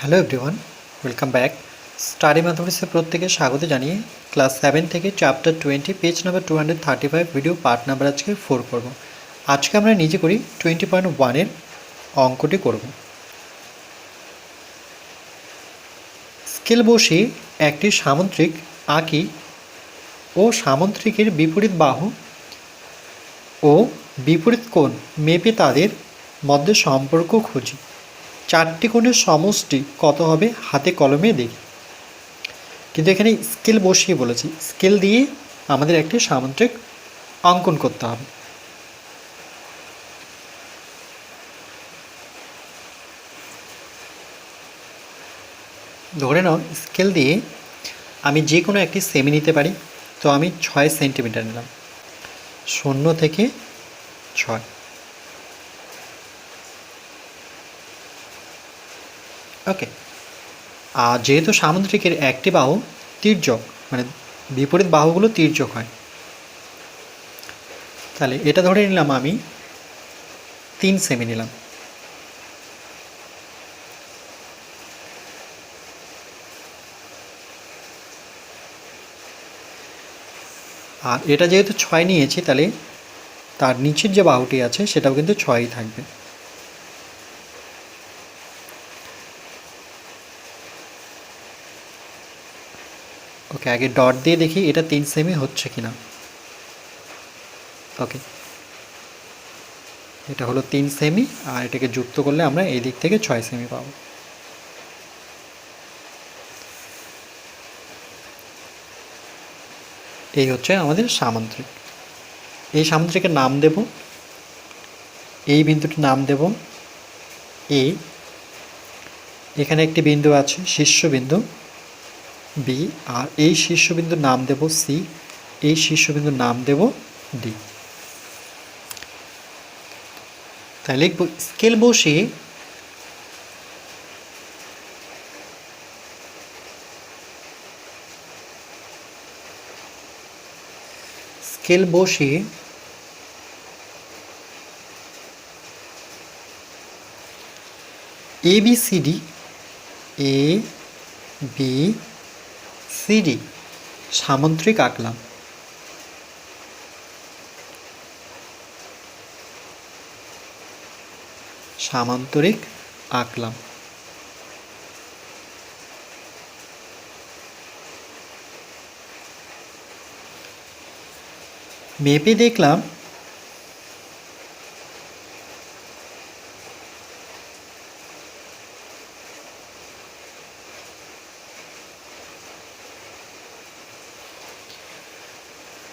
Hello everyone welcome back study ম্যাথমেটিক্সের প্রত্যেকে স্বাগত জানিয়ে ক্লাস সেভেন থেকে chapter twenty page number two hundred thirty five video part number আজকে four করব আজকে আমরা নিজে করি টোয়েন্টি পয়েন্ট ওয়ানের অঙ্কটি করব। স্কেল বসিয়ে একটি সামুদ্রিক আঁকি ও সামুদ্রিকের বিপরীত বাহু ও বিপরীত কোণ মেপে তাদের মধ্যে সম্পর্ক খুঁজি। চারটি কোণের সমষ্টি কত হবে? হাতে কলমে দেখি। কিন্তু এখানে স্কেল বসিয়ে বলেছি। স্কেল দিয়ে আমাদের একটি সামুদ্রিক অঙ্কন করতে হবে। ধরে নাও, স্কেল দিয়ে আমি যে কোনো একটি সেমি নিতে পারি। তো আমি ছয় সেন্টিমিটার নিলাম। শূন্য থেকে ছয়। ওকে আর যেহেতু সামুদ্রিকের একটি বাহু তির্যক মানে বিপরীত বাহুগুলো তির্যক হয়। তাহলে এটা ধরে নিলাম আমি তিন সেমি নিলাম। আর এটা যেহেতু ছয় নিয়েছি, তাহলে তার নিচের যে বাহুটি আছে, সেটাও কিন্তু ছয়ই থাকবে। ওকে আগে ডট দিয়ে দেখি এটা তিন সেমি হচ্ছে কিনা। ওকে এটা হলো তিন সেমি আর এটাকে যুক্ত করলে আমরা এই দিক থেকে ছয় সেমি পাবো। এই হচ্ছে আমাদের সামুদ্রিক এই সামুদ্রিকের নাম দেব। এই বিন্দুটির নাম দেব এ এখানে একটি বিন্দু আছে শীর্ষবিন্দু বি, আর এই শীর্ষবিন্দুর নাম দেব সি, এই শীর্ষবিন্দুর নাম দেব ডি। তাই লিখব স্কেল বসিয়ে স্কেল বসিয়ে A B C D, A B CD সামুদ্রিক আঁকলাম। সামান্তরিক আঁকলাম। মেপে দেখলাম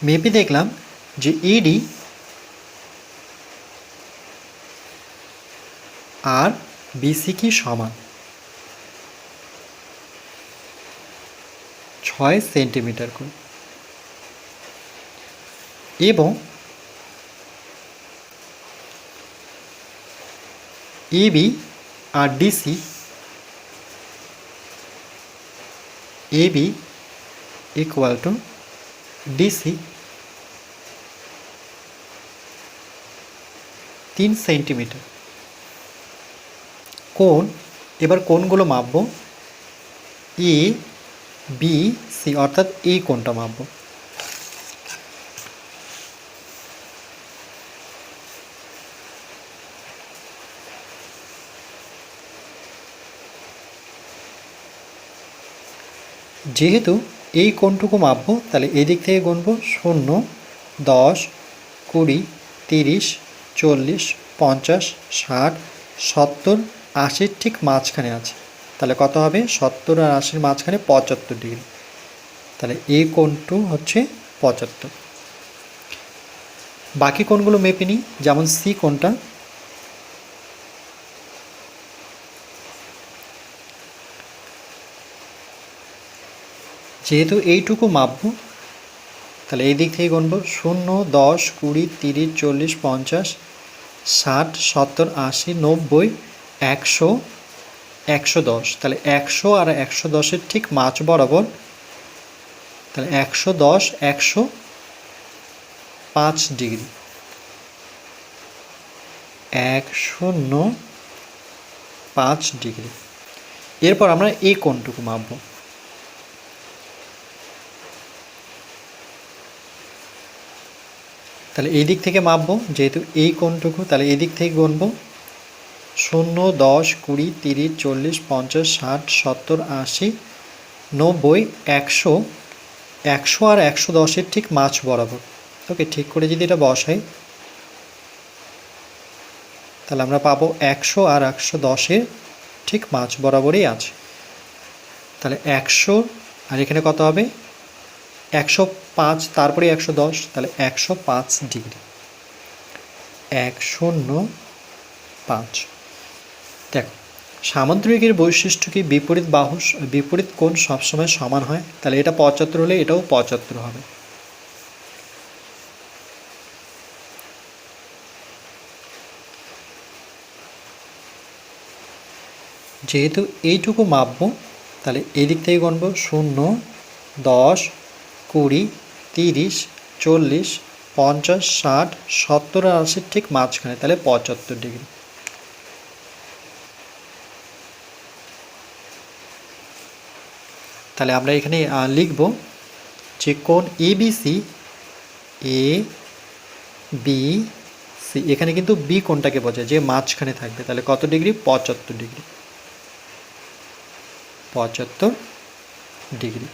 মেপে দেখলাম যে ইডি আর বিসি কি সমান ছয় সেন্টিমিটার করে। এবং AB R DC AB equal to DC তিন সেন্টিমিটার। কোণ, এবার কোণগুলো মাপবো। এ, বি, সি, অর্থাৎ এই কোণটা মাপবো। যেহেতু এই কোণটুকু মাপবো, তাহলে এদিক থেকে গুনবো শূন্য, দশ, কুড়ি, তিরিশ, চল্লিশ, পঞ্চাশ, ষাট, সত্তর, আশির ঠিক মাঝখানে আছে। তাহলে কত হবে? সত্তর আর আশির মাঝখানে পঁচাত্তর ডিগ্রি। তাহলে এই কোণটু হচ্ছে পঁচাত্তর। বাকি কোণগুলো মেপে নিই, যেমন সি কোণটা যেহেতু এইটুকু মাপবো, তাহলে এই দিক থেকে গুনবো শূন্য, দশ, কুড়ি, তিরিশ, চল্লিশ, পঞ্চাশ, ষাট, সত্তর, আশি, নব্বই, একশো একশো দশ। তাহলে একশো আর একশো দশের ঠিক মাছ বরাবর, তাহলে একশো দশ, একশো পাঁচ ডিগ্রি। এক, শূন্য, পাঁচ ডিগ্রি। এরপর আমরা এই কোণটুকু মাপবো। তাহলে এই দিক থেকে মাপবো, যেহেতু এই কোণটুকু, তাহলে এই দিক থেকে গুনবো। শূন্য, দশ, কুড়ি, তিরিশ, চল্লিশ, পঞ্চাশ, ষাট, সত্তর, আশি, নব্বই, একশো একশো আর একশো দশের ঠিক মাছ বরাবর। ওকে, ঠিক করে যদি এটা বসাই, তাহলে আমরা পাবো একশো আর একশো দশের ঠিক মাছ বরাবরই আছে। তাহলে একশো, আর এখানে কত হবে? একশো পাঁচ, তারপরে একশো দশ, তাহলে একশো পাঁচ ডিগ্রি। এক শূন্য পাঁচ। দেখো, সামুদ্রিকের বৈশিষ্ট্য কি? বিপরীত বাহু, বিপরীত কোণ সবসময় সমান হয়? তাহলে এটা পঁচাত্তর হলে এটাও পঁচাত্তর হবে। যেহেতু এইটুকু মাপবো, তাহলে এদিক থেকে গণবো শূন্য, দশ কুড়ি, তিরিশ, চল্লিশ, পঞ্চাশ, ষাট, সত্তর আর আশির ঠিক মাঝখানে, তাহলে পঁচাত্তর ডিগ্রি তাহলে আমরা এখানে লিখব যে কোন এবিসি এ বি সি এখানে কিন্তু বি কোনটাকে বোঝায়? যে মাঝখানে থাকবে, তাহলে কত ডিগ্রি পঁচাত্তর ডিগ্রি পঁচাত্তর ডিগ্রি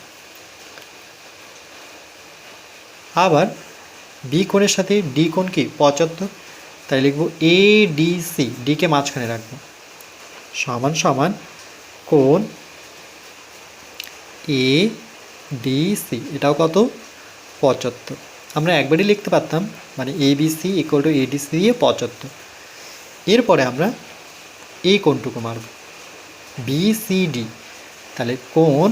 আবার বি কোণের সাথে ডি কোণ পঁচাত্তর তাই লিখব এ ডি সি ডিকে মাঝখানে রাখব। সমান সমান কোণ এ ডি সি এটাও কত? পঁচাত্তর। আমরা একবারই লিখতে পারতাম মানে A B C equal to ADC দিয়ে পঁচাত্তর। এরপরে আমরা এই কোণটুকু মারব। বি সি ডি তাহলে কোণ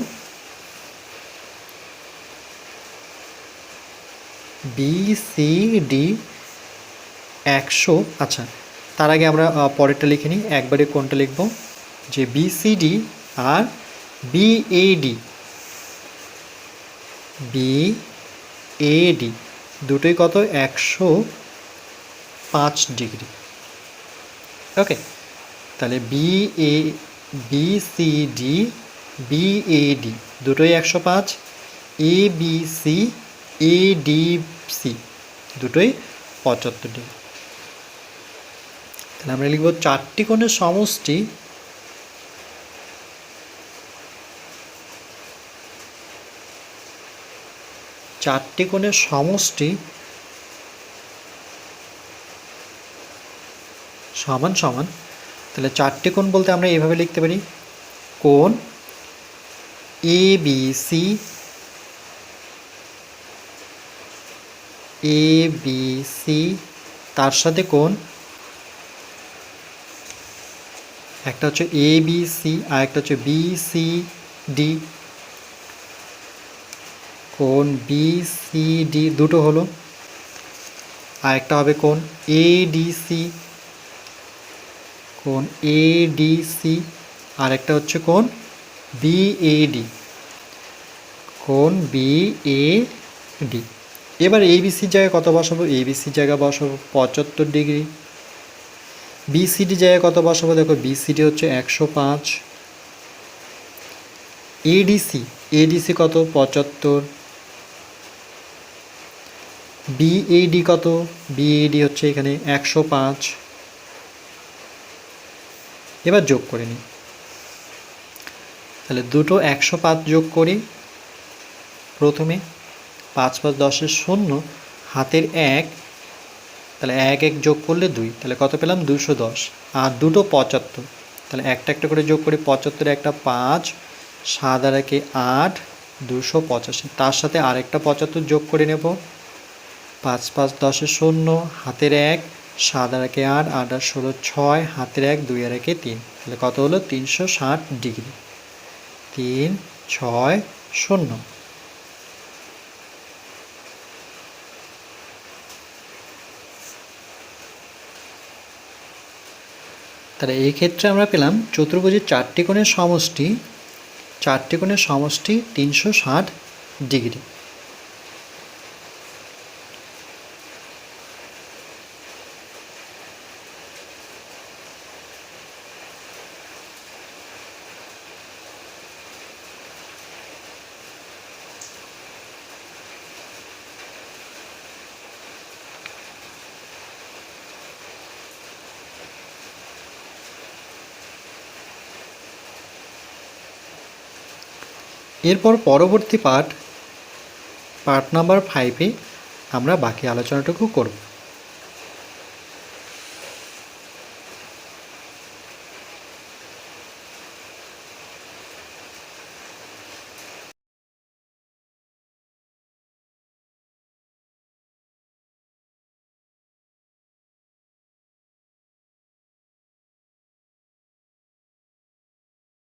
বি সি ডি একশো। আচ্ছা তার আগে আমরা পরেরটা লিখে নিই। একবারে কোনটা লিখব? যে বিসিডি আর বিএডি বিএডি দুটোই কত? একশো পাঁচ ডিগ্রি। ওকে, তাহলে বি এ বিসিডি বিএডি দুটোই একশো পাঁচ। এ বি সি এডিসি দুটোই পঁচাত্তর ডিগ্রি। তাহলে আমরা লিখব চারটি কোণের সমষ্টি চারটি কোণের সমষ্টি সমান সমান, তাহলে চারটি কোণ বলতে আমরা এভাবে লিখতে পারি। কোণ A B C A B C তার সাথে কোণ একটা হচ্ছে এ বি সি আর একটা হচ্ছে বি সি ডি কোণ বি সি ডি দুটো হলো। আর একটা হবে কোণ এ ডি সি কোণ এ ডি সি আর একটা হচ্ছে কোণ বি এ ডি কোণ বি এ ডি এবার এবিসির জায়গায় কত বসাবো? এবিসির জায়গায় বসাবো পঁচাত্তর ডিগ্রি। বিসিডি জায়গায় কত বসাবো? দেখো বিসিডি হচ্ছে একশো পাঁচ। এডিসি এডিসি কত? পঁচাত্তর। বিএডি কত? বিএডি হচ্ছে এখানে একশো পাঁচ। এবার যোগ করে নিই। তাহলে দুটো একশো পাঁচ যোগ করি। প্রথমে পাঁচ পাঁচ দশের শূন্য, হাতের এক, তাহলে এক এক যোগ করলে দুই, তাহলে কত পেলাম? দুশো দশ। আর দুটো পঁচাত্তর, তাহলে একটা একটা করে যোগ করি, পঁচাত্তরে একটা পাঁচ, সাত আর একে আট, দুশো পঁচাশি। তার সাথে আরেকটা পঁচাত্তর যোগ করে নেব। পাঁচ পাঁচ দশে শূন্য, হাতের এক, সাত আর একে আট আট আর ষোলো ছয়, হাতের এক, দুই আর একে তিন। তাহলে কত হলো? তিনশো ষাট ডিগ্রি। তিন, ছয়, শূন্য। তাহলে এই ক্ষেত্রে আমরা পেলাম চতুর্ভুজের চারটি কোণের সমষ্টি, চারটি কোণের সমষ্টি তিনশো ষাট ডিগ্রি। এরপর পরবর্তী পাঠ পার্ট নাম্বার ফাইভে আমরা বাকি আলোচনাটুকু করব।